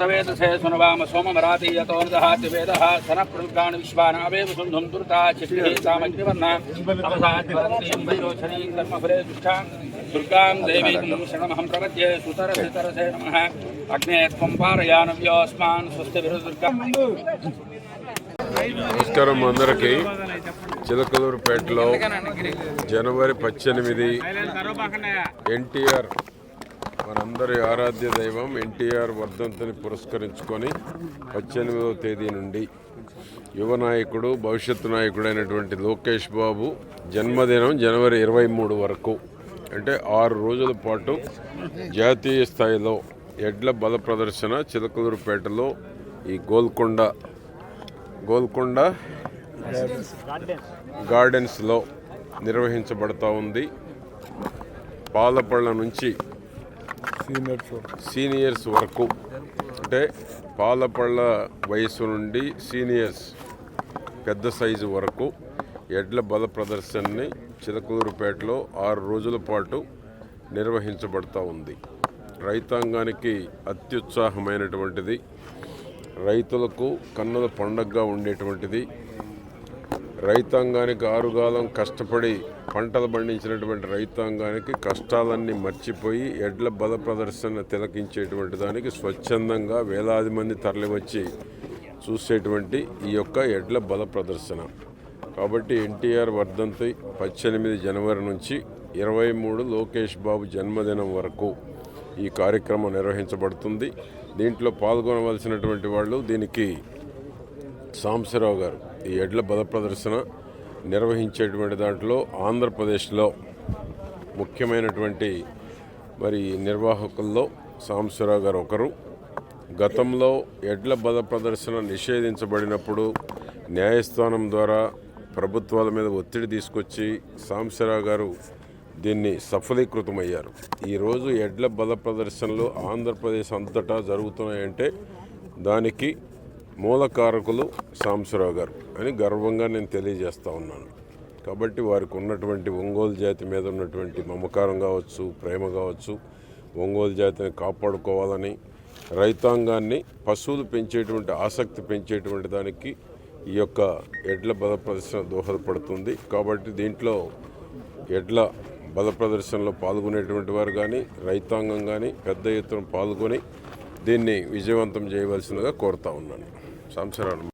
తవేదసే సునవామ సోమమరాతీయతోర్దః త్రివేదः సనప్రదుర్గాణి విశ్వానావేవ సుంధుం దుర్గా చిత్రే సామగ్రివర్ణ అవసాద్వరంతీం వైరోచనీం ధర్మఫలే దుష్టాం దుర్గాం దేవీం శరణమహం ప్రపద్యే సుతరసితరసే నమః అగ్నే త్వం పారయానవ్యోస్మాన్ స్వస్తి విరుదుర్గా నమస్కారం అందరికీ. చిలకలూరుపేటలో జనవరి పద్దెనిమిది ఎన్టీఆర్ మనందరి ఆరాధ్య దైవం ఎన్టీఆర్ వర్ధంతిని పురస్కరించుకొని పద్దెనిమిదవ తేదీ నుండి యువ నాయకుడు భవిష్యత్తు నాయకుడైనటువంటి లోకేష్ బాబు జన్మదినం జనవరి ఇరవై మూడు వరకు. అంటే ఆరు రోజుల పాటు జాతీయ స్థాయిలో ఎడ్ల బల ప్రదర్శన చిలకలూరుపేటలో ఈ గోల్కొండ గోల్కొండ గార్డెన్స్లో నిర్వహించబడతా ఉంది. పాలపళ్ళ నుంచి సీనియర్స్ వరకు. అంటే పాలపళ్ళ వయసు నుండి సీనియర్స్ పెద్ద సైజు వరకు. ఎడ్ల బల ప్రదర్శనని చిలకూరుపేటలో ఆరు రోజుల పాటు నిర్వహించబడతా ఉంది. రైతాంగానికి అత్యుత్సాహమైనటువంటిది. రైతులకు కన్నుల పండగగా ఉండేటువంటిది. రైతాంగానికి ఆరుగాలం కష్టపడి పంటలు పండించినటువంటి రైతాంగానికి కష్టాలన్నీ మర్చిపోయి ఎడ్ల బల ప్రదర్శన తిలకించేటువంటి దానికి స్వచ్ఛందంగా వేలాది మంది తరలివచ్చి చూసేటువంటి ఈ యొక్క ఎడ్ల బల ప్రదర్శన. కాబట్టి ఎన్టీఆర్ వర్ధంతి పద్దెనిమిది జనవరి నుంచి ఇరవై మూడు లోకేష్ బాబు జన్మదినం వరకు ఈ కార్యక్రమం నిర్వహించబడుతుంది. దీంట్లో పాల్గొనవలసినటువంటి వాళ్ళు దీనికి సాంబశివరావు గారు. ఈ ఎడ్ల పద ప్రదర్శన నిర్వహించేటువంటి దాంట్లో ఆంధ్రప్రదేశ్లో ముఖ్యమైనటువంటి మరి నిర్వాహకుల్లో సాంబశివరావు గారు ఒకరు. గతంలో ఎడ్ల బల ప్రదర్శన నిషేధించబడినప్పుడు న్యాయస్థానం ద్వారా ప్రభుత్వాల మీద ఒత్తిడి తీసుకొచ్చి సాంబశివరావు గారు దీన్ని సఫలీకృతమయ్యారు. ఈరోజు ఎడ్ల బల ప్రదర్శనలు ఆంధ్రప్రదేశ్ అంతటా జరుగుతున్నాయంటే దానికి మూలకారకులు సాంబశివరావు గారు అని గర్వంగా నేను తెలియజేస్తూ ఉన్నాను. కాబట్టి వారికి ఉన్నటువంటి ఒంగోలు జాతి మీద ఉన్నటువంటి మమకారం కావచ్చు ప్రేమ కావచ్చు ఒంగోలు జాతిని కాపాడుకోవాలని రైతాంగాన్ని పశువులు పెంచేటువంటి ఆసక్తి పెంచేటువంటి దానికి ఈ యొక్క ఎడ్ల బల ప్రదర్శన దోహదపడుతుంది. కాబట్టి దీంట్లో ఎడ్ల బల ప్రదర్శనలో పాల్గొనేటువంటి వారు కానీ రైతాంగం కానీ పెద్ద ఎత్తున పాల్గొని దీన్ని విజయవంతం చేయవలసిందిగా కోరుతా ఉన్నాను. సంవత్సరాలు